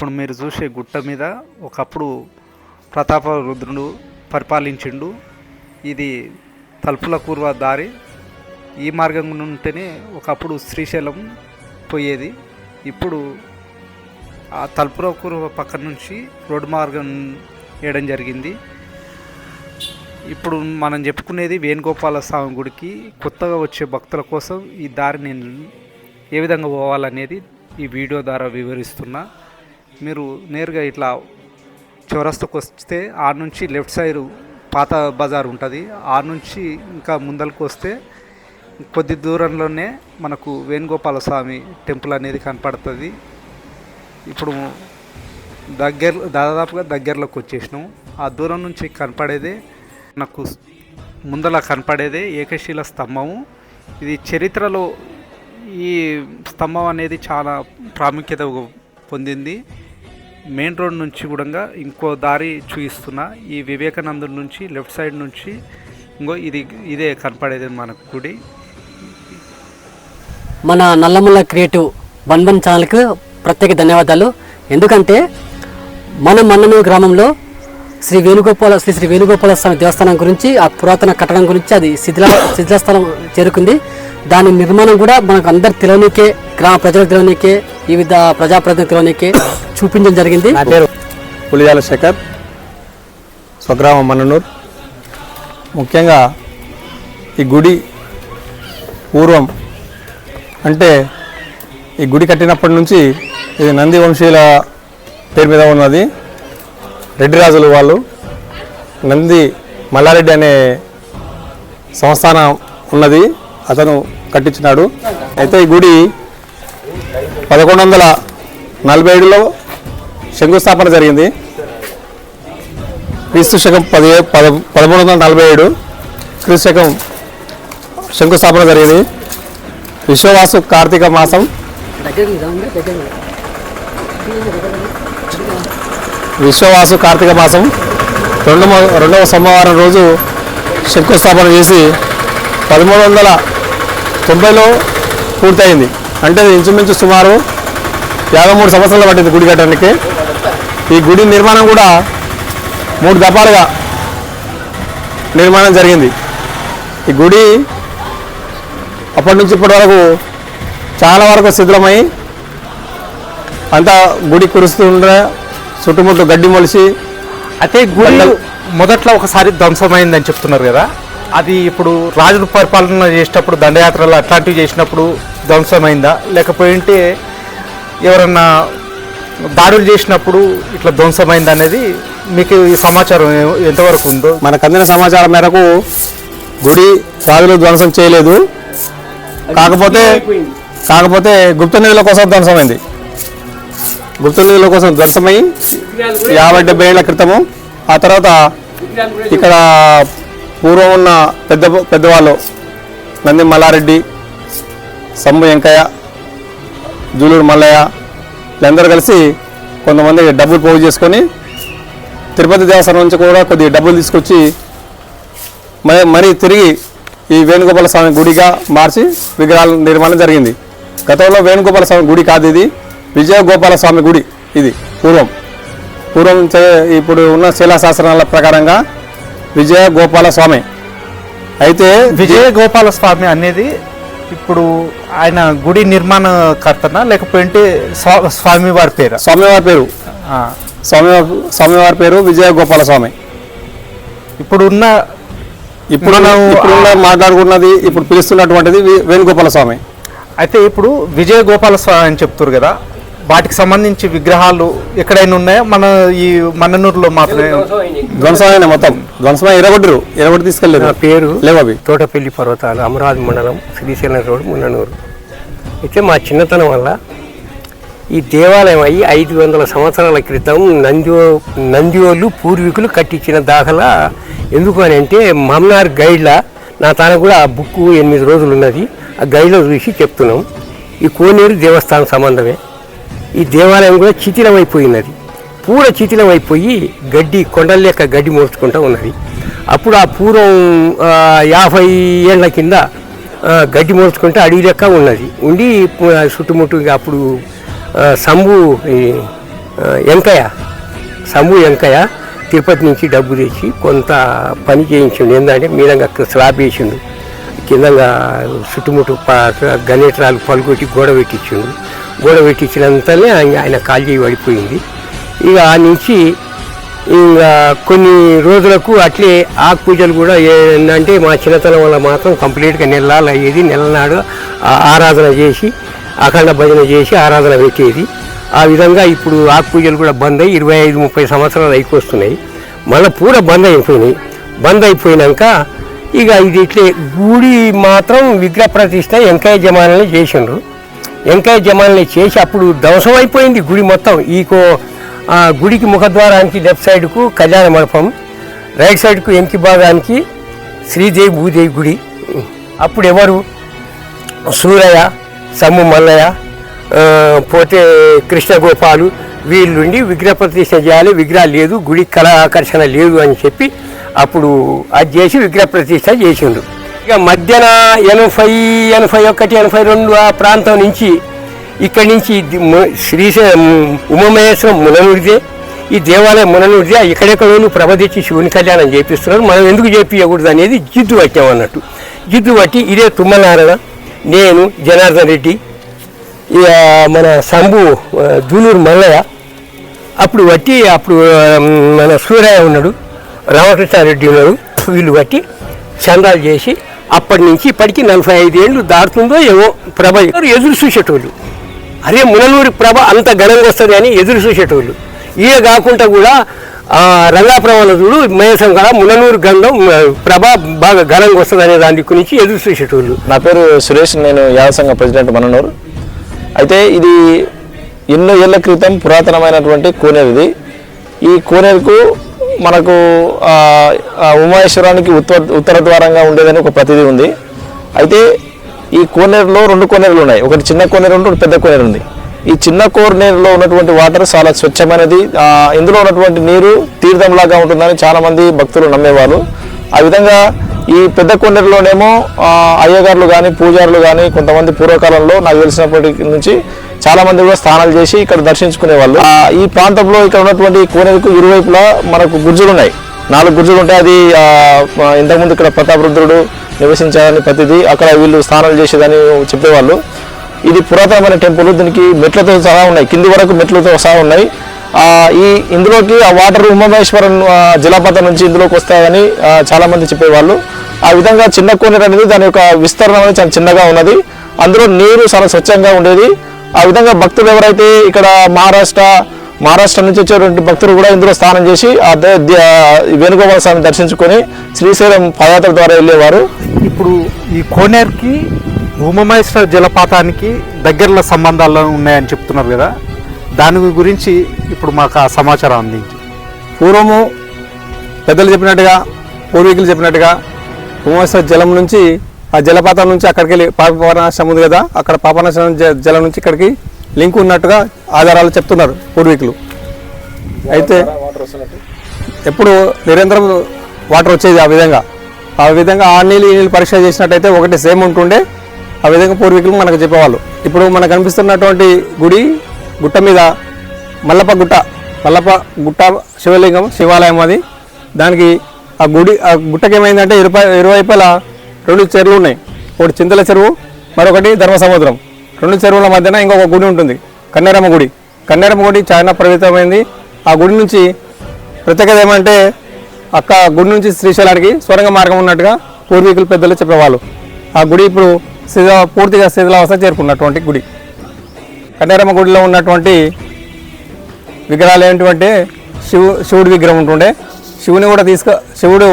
ఇప్పుడు మీరు చూసే గుట్ట మీద ఒకప్పుడు ప్రతాప రుద్రుడు పరిపాలించిండు. ఇది తలుపుల కూర్వ దారి. ఈ మార్గం ఉంటేనే ఒకప్పుడు శ్రీశైలం పోయేది. ఇప్పుడు ఆ తలుపుల కూర్వ పక్క నుంచి రోడ్డు మార్గం వేయడం జరిగింది. ఇప్పుడు మనం చెప్పుకునేది వేణుగోపాల స్వామి గుడికి కొత్తగా వచ్చే భక్తుల కోసం ఈ దారి నేను ఏ విధంగా పోవాలనేది ఈ వీడియో ద్వారా వివరిస్తున్నా. మీరు నేరుగా ఇట్లా చౌరస్తకు వస్తే ఆ నుంచి లెఫ్ట్ సైడ్ పాత బజార్ ఉంటుంది. ఆ నుంచి ఇంకా ముందరకు వస్తే కొద్ది దూరంలోనే మనకు వేణుగోపాల స్వామి టెంపుల్ అనేది కనపడుతుంది. ఇప్పుడు దగ్గర దాదాపుగా దగ్గరలోకి వచ్చేసినాం. ఆ దూరం నుంచి కనపడేదే నాకు ముందల కనపడేదే ఏకశీల స్తంభము. ఇది చరిత్రలో ఈ స్తంభం అనేది చాలా ప్రాముఖ్యత పొందింది. మెయిన్ రోడ్ నుంచి కూడా ఇంకో దారి చూపిస్తున్నా ఈ వివేకానందుడి నుంచి లెఫ్ట్ సైడ్ నుంచి ఇంకో ఇది ఇదే కనపడేది మనకు గుడి. మన నల్లమల్ల క్రియేటివ్ వన్ వన్ ఛానల్కి ప్రత్యేక ధన్యవాదాలు. ఎందుకంటే మన మన్ననూరు గ్రామంలో శ్రీ వేణుగోపాల శ్రీ శ్రీ వేణుగోపాల స్వామి దేవస్థానం గురించి ఆ పురాతన కట్టడం గురించి అది శిథిల శిథిలస్థలం చేరుకుంది. దాని నిర్మాణం కూడా మనకు అందరు తెలియనికే గ్రామ ప్రజలకు తెలియనికే వివిధ ప్రజాప్రతినిధులు తెలియనికే చూపించడం జరిగింది. నా పేరు పులిజాల శేఖర్ స్వగ్రామం మన్ననూర్. ముఖ్యంగా ఈ గుడి పూర్వం అంటే ఈ గుడి కట్టినప్పటి నుంచి ఇది నంది వంశీయుల పేరు మీద ఉన్నది. రెడ్డి రాజులు వాళ్ళు నంది మల్లారెడ్డి అనే సంస్థానం ఉన్నది అతను కట్టించినాడు. అయితే ఈ గుడి పదకొండు వందల నలభై ఏడులో శంకుస్థాపన జరిగింది. క్రీస్తు శకం పది పద పదమూడు వందల నలభై ఏడు క్రీస్తు శకం శంకుస్థాపన జరిగింది. విశ్వవాసు కార్తీక మాసం విశ్వవాసు కార్తీక మాసం రెండు రెండవ సోమవారం రోజు శంకుస్థాపన చేసి పదమూడు వందల తొంభైలో పూర్తయింది. అంటే ఇంచుమించు సుమారు యాభై మూడు సంవత్సరాలు పట్టింది గుడి కట్టడానికి. ఈ గుడి నిర్మాణం కూడా మూడు దఫాలుగా నిర్మాణం జరిగింది. ఈ గుడి అప్పటి నుంచి ఇప్పటి వరకు చాలా వరకు శిథిలమై అంతా గుడి కురుస్తుండే చుట్టుముట్టు గడ్డి మొలిసి అయితే గుడి మొదట్లో ఒకసారి ధ్వంసమైందని చెప్తున్నారు కదా. అది ఇప్పుడు రాజుల పరిపాలన చేసేటప్పుడు దండయాత్రలు అట్లాంటివి చేసినప్పుడు ధ్వంసమైందా? లేకపోయింటే ఎవరన్నా దాడులు చేసినప్పుడు ఇట్లా ధ్వంసమైంది అనేది మీకు ఈ సమాచారం ఎంతవరకు ఉందో? మనకు అందిన సమాచారం మేరకు గుడి రాజులు ధ్వంసం చేయలేదు. కాకపోతే కాకపోతే గుప్త నిధుల కోసం ధ్వంసమైంది. గుప్త కోసం ధ్వంసమై యాభై డెబ్బై ఏళ్ళ క్రితము. ఆ తర్వాత ఇక్కడ పూర్వం ఉన్న పెద్ద పెద్దవాళ్ళు నంది మల్లారెడ్డి సమ్ము వెంకయ్య జూలూరు మల్లయ్య వీళ్ళందరూ కలిసి కొంతమంది డబ్బులు పోగు చేసుకొని తిరుపతి దేవస్థానం నుంచి కూడా కొద్ది డబ్బులు తీసుకొచ్చి మరి మరి తిరిగి ఈ వేణుగోపాల స్వామి గుడిగా మార్చి విగ్రహాలు నిర్మాణం జరిగింది. గతంలో వేణుగోపాల స్వామి గుడి కాదు ఇది. విజయగోపాల స్వామి గుడి ఇది పూర్వం. పూర్వం ఇప్పుడు ఉన్న శిలాశాసనాల ప్రకారంగా విజయ గోపాల స్వామి అయితే విజయ గోపాల స్వామి అనేది ఇప్పుడు ఆయన గుడి నిర్మాణకర్తనా లేకపోతే స్వా- స్వామి వారి పేరు? స్వామివారి పేరు. స్వామి స్వామివారి పేరు విజయ గోపాల స్వామి ఇప్పుడు ఉన్న ఇప్పుడు మనం- ఇప్పుడున్న మాట్లాడుకున్నది ఇప్పుడు పిలుస్తున్నటువంటిది వేణుగోపాల స్వామి అయితే ఇప్పుడు విజయ గోపాల స్వామి అని చెప్తారు కదా వాటికి సంబంధించి విగ్రహాలు ఎక్కడైనా ఉన్నాయా? మన ఈ మన్ననూరులో మాత్రమే. ధ్వంసమైన మొత్తం. ధ్వంసమై ఇరగొట్టరు ఇరగొట్టి తీసుకెళ్ళారు నా పేరు లేవు అవి. తోటపల్లి పర్వతాలు అమరావతి మండలం శ్రీశైలం రోడ్ మున్ననూరు. అయితే మా చిన్నతనం వల్ల ఈ దేవాలయం అయ్యి ఐదు వందల సంవత్సరాల క్రితం నంది నందివోళ్ళు పూర్వీకులు కట్టించిన దాఖలా. ఎందుకు అని అంటే మమ్నార్ గైడ్ల నా తాను కూడా ఆ బుక్ ఎనిమిది రోజులు ఉన్నది ఆ గైడ్లో చూసి చెప్తున్నాం. ఈ కోనేరు దేవస్థానం సంబంధమే. ఈ దేవాలయం కూడా శిథిలమైపోయినది. పూర అయిపోయి గడ్డి కొండల యొక్క గడ్డి మోసుకుంటూ ఉన్నది. అప్పుడు ఆ పూర్వం యాభై ఏళ్ళ కింద గడ్డి మోసుకుంటే అడవి లెక్క ఉన్నది. ఉండి చుట్టుముట్టుగా చుట్టుముట్టు అప్పుడు సంబు వెంకయ్య సమూ వెంకయ్య తిరుపతి నుంచి డబ్బు తెచ్చి కొంత పని చేయించిండు. ఏంటంటే మీదంగా స్లాబ్ వేసిండు. కిందంగా చుట్టుముట్టు గణేటరాలు పలుగొట్టి పలుకొట్టి గోడ పెట్టించిండు. గోడ పెట్టించినంతనే ఆయన ఆయన కాల్ చేయి పడిపోయింది. ఇక ఆ నుంచి ఇంకా కొన్ని రోజులకు అట్లే ఆకు పూజలు కూడా ఏంటంటే మా చిన్నతనం వల్ల మాత్రం కంప్లీట్గా నెలలు అయ్యేది నెలనాడు ఆరాధన చేసి అఖండ భజన చేసి ఆరాధన పెట్టేది. ఆ విధంగా ఇప్పుడు ఆకు పూజలు కూడా బంద్ అయ్యి ఇరవై ఐదు ముప్పై సంవత్సరాలు అయిపోతున్నాయి మళ్ళీ పూర బంద్ అయిపోయినాయి బంద్ అయిపోయినాక ఇక ఇది ఇట్లే గుడి మాత్రం విగ్రహ ప్రతిష్ట వెంకయ్య జమానాలు చేసిండ్రు. వెంకయ్య జమాలని చేసి అప్పుడు ధ్వంసం అయిపోయింది గుడి మొత్తం. ఈకో ఆ గుడికి ముఖద్వారానికి లెఫ్ట్ సైడ్కు కళ్యాణ మండపం రైట్ సైడ్కు ఎంకి భాగానికి శ్రీదేవి భూదేవి గుడి. అప్పుడు ఎవరు? సూరయ్య సమ్ము మల్లయ్య పోతే కృష్ణగోపాలు వీళ్ళుండి విగ్రహ ప్రతిష్ట చేయాలి విగ్రహం లేదు గుడి కళా ఆకర్షణ లేదు అని చెప్పి అప్పుడు అది చేసి విగ్రహ ప్రతిష్ట చేసిండు ఇక మధ్యన ఎనభై ఎనభై ఒకటి ఎనభై రెండు ఆ ప్రాంతం నుంచి ఇక్కడి నుంచి ది- శ్రీశైలం ఉమామహేశ్వరం ముననుడిదే. ఈ దేవాలయం ముననుడిదే. ఎక్కడెక్కడోళ్ళు ప్రబోధించి శివుని కళ్యాణం చేపిస్తున్నారు. మనం ఎందుకు చేపించకూడదు అనేది జిద్దు పట్టాం అన్నట్టు. జిద్దు పట్టి ఇదే తుమ్మనారాయణ నేను జనార్దన్ రెడ్డి ఇక మన శంభు దూలూరు మల్లయ్య. అప్పుడు బట్టి అప్పుడు మన సూరయ్య ఉన్నాడు. రామకృష్ణారెడ్డి ఉన్నాడు. వీళ్ళు బట్టి చందాలు చేసి అప్పటి నుంచి ఇప్పటికి నలభై ఐదేళ్ళు దాటుతుందో ఏమో ప్రభ ఎదురు చూసేటోళ్ళు. అరే మునలూరి ప్రభ అంత ఘనంగా వస్తుంది అని ఎదురు చూసేటోళ్ళు. ఇవే కాకుండా కూడా ఆ, రంగాప్రవణదుడు మహేశం కూడా మునలూరు గంధం ప్రభ బాగా ఘనంగా వస్తుంది అనే దాని గురించి ఎదురు చూసేటోళ్ళు. నా పేరు సురేష్ నేను యాద సంఘ ప్రెసిడెంట్ మననూరు. అయితే ఇది ఎన్నో ఏళ్ళ క్రితం పురాతనమైనటువంటి కోనేరు ఇది. ఈ కోనేరుకు మనకు ఉమేశ్వరానికి ఉమాయేశ్వరానికి ఉత్తర ఉత్తర ద్వారంగా ఉండేదని ఒక ప్రతిదీ ఉంది. అయితే ఈ కోనేరులో రెండు కోనేరులు ఉన్నాయి. ఒకటి చిన్న కోనేరు ఉంది ఒకటి పెద్ద కోనేరు ఉంది. ఈ చిన్న కోనేరులో ఉన్నటువంటి వాటర్ చాలా స్వచ్ఛమైనది. ఇందులో ఉన్నటువంటి నీరు తీర్థంలాగా ఉంటుందని చాలామంది భక్తులు నమ్మేవాళ్ళు. ఆ విధంగా ఈ పెద్ద కోనేరులోనేమో అయ్యగారులు కానీ పూజారులు కానీ కొంతమంది పూర్వకాలంలో నాకు తెలిసినప్పటి నుంచి చాలా మంది కూడా స్నానాలు చేసి ఇక్కడ దర్శించుకునే వాళ్ళు. ఈ ప్రాంతంలో ఇక్కడ ఉన్నటువంటి కోనేరుకు ఇరువైపులా మనకు గుర్జులు ఉన్నాయి. నాలుగు గుర్జులు ఉంటాయి. అది ఇంతకుముందు ఇక్కడ ప్రతాపరుద్రుడు నివసించాలని ప్రతిదీ అక్కడ వీళ్ళు స్నానాలు చేసేదని చెప్పేవాళ్ళు. ఇది పురాతనమైన టెంపుల్. దీనికి మెట్లతో సహా ఉన్నాయి. కింది వరకు మెట్లతో సహా ఉన్నాయి. ఈ ఇందులోకి ఆ వాటర్ ఉమామేశ్వరం జలపాతం నుంచి ఇందులోకి వస్తాయని చాలామంది చెప్పేవాళ్ళు. ఆ విధంగా చిన్న కోనేరు అనేది దాని యొక్క విస్తరణ అనేది చాలా చిన్నగా ఉన్నది. అందులో నీరు చాలా స్వచ్ఛంగా ఉండేది. ఆ విధంగా భక్తులు ఎవరైతే ఇక్కడ మహారాష్ట్ర మహారాష్ట్ర నుంచి వచ్చేటువంటి భక్తులు కూడా ఇందులో స్నానం చేసి ఆ వేణుగోపాల స్వామిని దర్శించుకొని శ్రీశైలం పాదయాత్ర ద్వారా వెళ్ళేవారు. ఇప్పుడు ఈ కోనేరుకి ఉమమేశ్వర జలపాతానికి దగ్గరలో సంబంధాలు ఉన్నాయని చెప్తున్నారు కదా దాని గురించి ఇప్పుడు మాకు ఆ సమాచారం అందించి. పూర్వము పెద్దలు చెప్పినట్టుగా పూర్వీకులు చెప్పినట్టుగా ఉమేశ్వర జలం నుంచి ఆ జలపాతం నుంచి అక్కడికి వెళ్ళి పాపనాశనం ఉంది కదా అక్కడ పాపనాశనం జ- జలం నుంచి ఇక్కడికి లింక్ ఉన్నట్టుగా ఆధారాలు చెప్తున్నారు పూర్వీకులు. అయితే ఎప్పుడు నిరంతరం వాటర్ వచ్చేది ఆ విధంగా. ఆ విధంగా ఆ నీళ్ళు ఈ నీళ్ళు పరీక్ష చేసినట్టయితే ఒకటి సేమ్ ఉంటుండే. ఆ విధంగా పూర్వీకులు మనకు చెప్పేవాళ్ళు. ఇప్పుడు మనకు కనిపిస్తున్నటువంటి గుడి గుట్ట మీద మల్లప్ప గుట్ట మల్లప్ప గుట్ట శివలింగం శివాలయం అది. దానికి ఆ గుడి ఆ గుట్టకి ఏమైందంటే ఇరుపై ఇరువైపుల రెండు చెరువులు ఉన్నాయి. ఒకటి చింతల చెరువు మరొకటి ధర్మ సముద్రం. రెండు చెరువుల మధ్యన ఇంకొక గుడి ఉంటుంది కన్నెరమ్మ గుడి. కన్నెరమ్మ గుడి చాలా పవిత్రమైంది ఆ గుడి నుంచి ప్రత్యేకత ఏమంటే అక్క గుడి నుంచి శ్రీశైలానికి స్వరంగ మార్గం ఉన్నట్టుగా పూర్వీకులు పెద్దలు చెప్పేవాళ్ళు. ఆ గుడి ఇప్పుడు శిథిల పూర్తిగా శిథిలావస్థ చేరుకున్నటువంటి గుడి. కన్నెరమ్మ గుడిలో ఉన్నటువంటి విగ్రహాలు ఏంటంటే శివు శివుడి విగ్రహం ఉంటుండే. శివుని కూడా తీసుకు శివుడు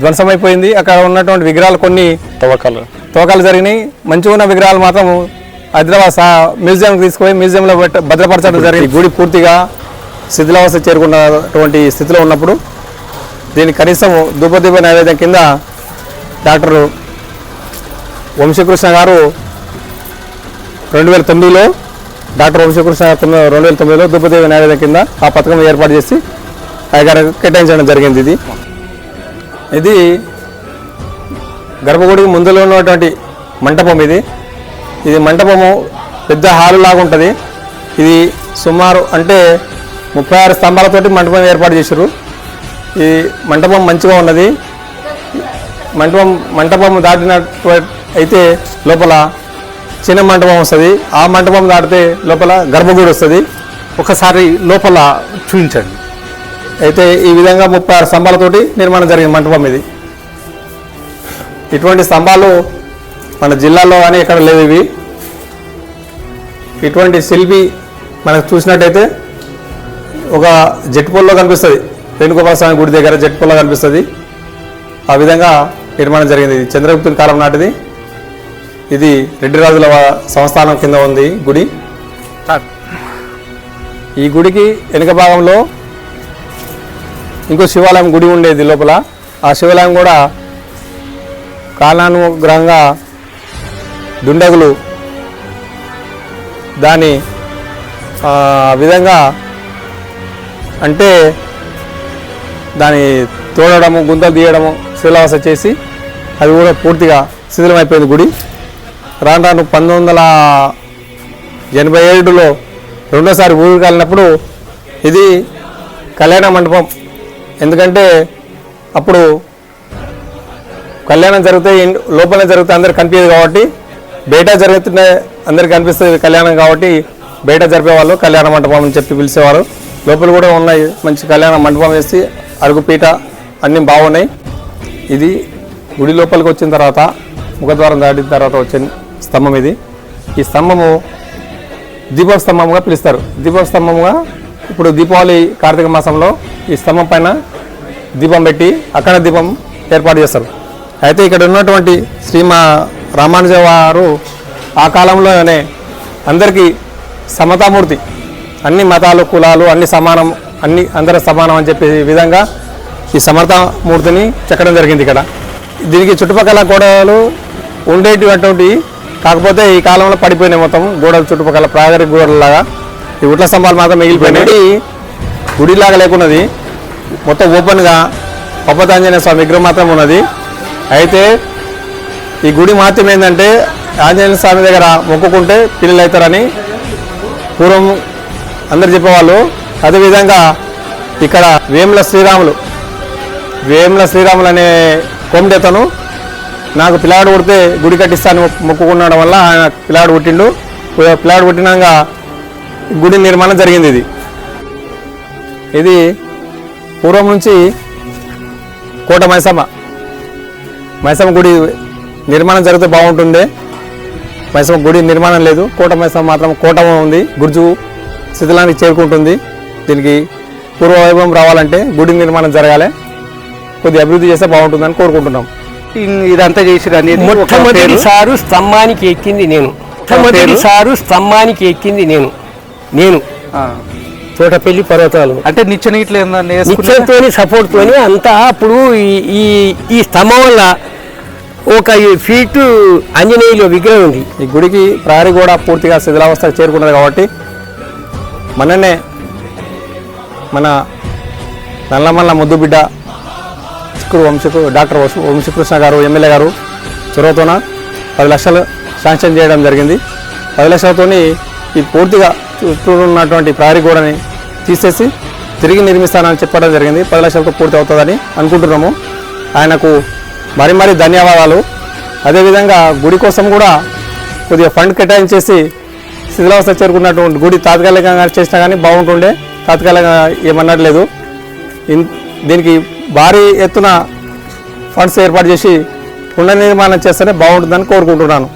ధ్వంసమైపోయింది. అక్కడ ఉన్నటువంటి విగ్రహాలు కొన్ని తవ్వకాలు. తవ్వకాలు జరిగినాయి. మంచిగా ఉన్న విగ్రహాలు మాత్రం హైదరాబాద్ సా మ్యూజియంకి తీసుకుపోయి మ్యూజియంలో భద్రపరచడం జరిగింది. గుడి పూర్తిగా శిథిలావస్థ చేరుకున్నటువంటి స్థితిలో ఉన్నప్పుడు దీని కనీసం ధూపదీప నైవేద్యం కింద డాక్టర్ వంశీకృష్ణ గారు రెండు వేల తొమ్మిదిలో డాక్టర్ వంశీకృష్ణ గారు తొమ్మిది రెండు వేల తొమ్మిదిలో ధూపదేవి నైవేద్యం కింద ఆ పథకం ఏర్పాటు చేసి ఆయన కేటాయించడం జరిగింది ఇది. ఇది గర్భగుడికి ముందులో ఉన్నటువంటి మంటపం ఇది. ఇది మంటపము పెద్ద హాలు లాగా ఉంటుంది. ఇది సుమారు అంటే ముప్పై ఆరు స్తంభాలతోటి మంటపం ఏర్పాటు చేశారు ఈ మంటపం మంచిగా ఉన్నది. మంటపం మంటపం దాటిన అయితే లోపల చిన్న మంటపం వస్తుంది. ఆ మంటపం దాటితే లోపల గర్భగుడి వస్తుంది. ఒకసారి లోపల చూపించండి. అయితే ఈ విధంగా ముప్పై ఆరు స్తంభాలతోటి నిర్మాణం జరిగింది మంటపం ఇది. ఇటువంటి స్తంభాలు మన జిల్లాలో కానీ ఎక్కడ లేవు ఇవి. ఇటువంటి శిల్పి మనకు చూసినట్టయితే ఒక జట్పొల్లో కనిపిస్తుంది. వేణుగోపాల స్వామి గుడి దగ్గర జట్పొల్లో కనిపిస్తుంది. ఆ విధంగా నిర్మాణం జరిగింది ఇది. చంద్రగుప్తుని కాలం నాటిది. ఇది రెడ్డి రాజుల సంస్థానం కింద ఉంది గుడి. ఈ గుడికి వెనుక భాగంలో ఇంకో శివాలయం గుడి ఉండేది లోపల. ఆ శివాలయం కూడా కాలానుగ్రహంగా దుండగులు దాని విధంగా అంటే దాని తోడడము గుంతలు తీయడము శిలావస చేసి అది కూడా పూర్తిగా శిథిలమైపోయింది గుడి. రాను రాను పంతొమ్మిది వందల ఎనభై ఏడులో రెండోసారి ఊరికి వెళ్ళినప్పుడు ఇది కళ్యాణ మండపం ఎందుకంటే అప్పుడు కళ్యాణం జరిగితే లోపలనే జరిగితే అందరు కనిపించదు కాబట్టి బయట జరుగుతుంటే అందరికి కనిపిస్తుంది కళ్యాణం కాబట్టి బయట జరిపేవాళ్ళు కళ్యాణ మండపం అని చెప్పి పిలిచేవారు. లోపల కూడా ఉన్నాయి మంచి కళ్యాణ మండపం వేసి అరుగుపీట అన్నీ బాగున్నాయి. ఇది గుడి లోపలికి వచ్చిన తర్వాత ముఖద్వారం దాటిన తర్వాత వచ్చిన స్తంభం ఇది. ఈ స్తంభము దీప స్తంభంగా పిలుస్తారు. దీపస్తంభముగా ఇప్పుడు దీపావళి కార్తీక మాసంలో ఈ స్తంభం పైన దీపం పెట్టి అక్కడ దీపం ఏర్పాటు చేస్తారు. అయితే ఇక్కడ ఉన్నటువంటి శ్రీమా రామానుజ వారు ఆ కాలంలోనే అందరికీ సమతామూర్తి. అన్ని మతాలు కులాలు అన్ని సమానం అన్ని అందరూ సమానం అని చెప్పే విధంగా ఈ సమర్థమూర్తిని చెక్కడం జరిగింది ఇక్కడ. దీనికి చుట్టుపక్కల గోడలు ఉండేటువంటి కాకపోతే ఈ కాలంలో పడిపోయినాయి మొత్తం గోడల చుట్టుపక్కల ప్రాయగరిక గోడలు లాగా. ఈ ఉట్ల స్తంభాలు మాత్రం మిగిలిపోయినాయి. గుడిలాగా లేకున్నది. మొత్తం ఓపెన్గా పప్పతాంజనేయ స్వామి విగ్రహం మాత్రం ఉన్నది. అయితే ఈ గుడి మాత్రం ఏంటంటే ఆంజనేయ స్వామి దగ్గర మొక్కుకుంటే పిల్లలు అవుతారని పూర్వం అందరు చెప్పేవాళ్ళు. అదేవిధంగా ఇక్కడ వేముల శ్రీరాములు వేముల శ్రీరాములు అనే కొమ్మడెతను నాకు పిల్లాడు పుడితే గుడి కట్టిస్తాను మొక్కుకున్నాడు వల్ల ఆయన పిల్లాడు పుట్టిండు. పిల్లాడు పుట్టినాక గుడి నిర్మాణం జరిగింది ఇది. ఇది పూర్వం నుంచి కోట మైసమ్మ. మైసమ్మ గుడి నిర్మాణం జరిగితే బాగుంటుండే. మైసమ్మ గుడి నిర్మాణం లేదు. కోట మైసమ్మ మాత్రం కోట ఉంది. గుర్జు శిథిలానికి చేరుకుంటుంది. దీనికి పూర్వ వైభవం రావాలంటే గుడి నిర్మాణం జరగాలి. కొద్దిగా అభివృద్ధి చేస్తే బాగుంటుందని కోరుకుంటున్నాం. ఇదంతా చేసిరు అనేది. మొట్టమొదటిసారు స్తంభానికి ఎక్కింది నేను. మొట్టమొదటిసారు స్తంభానికి ఎక్కింది నేను. నేను. తోటపల్లి పర్వతాలు. అంటే నిచ్చెన ఇట్లా సపోర్ట్ తోని అంతా అప్పుడు ఈ- ఈ ఈ స్తంభం వల్ల ఒక ఫీటు ఆంజనేయులు విగ్రహం ఉంది. ఈ గుడికి ప్రహరీ కూడా పూర్తిగా శిథిలావస్థకు చేరుకున్నది కాబట్టి మననే మన నల్లమల్ల ముద్దు బిడ్డ చిక్కుడు వంశకు డాక్టర్ వంశ- వంశీకృష్ణ గారు ఎమ్మెల్యే గారు చొరవతోన పది లక్షలు శాంక్షన్ చేయడం జరిగింది. పది లక్షలతోని ఈ పూర్తిగా చుట్టూ ఉన్నటువంటి ప్రహరీ గోడని తీసేసి తిరిగి నిర్మిస్తానని చెప్పడం జరిగింది. పది లక్షలతో పూర్తి అవుతుందని అనుకుంటున్నాము. ఆయనకు మరి మరీ ధన్యవాదాలు. అదేవిధంగా గుడి కోసం కూడా కొద్దిగా ఫండ్ కేటాయించేసి శిథిలావస్థ చేరుకున్నటువంటి గుడి తాత్కాలికంగా చేసినా కానీ బాగుంటుండే. తాత్కాలికంగా ఏమన్నట్లేదు దీనికి భారీ ఎత్తున ఫండ్స్ ఏర్పాటు చేసి పునర్నిర్మాణం చేస్తేనే బాగుంటుందని కోరుకుంటున్నాను.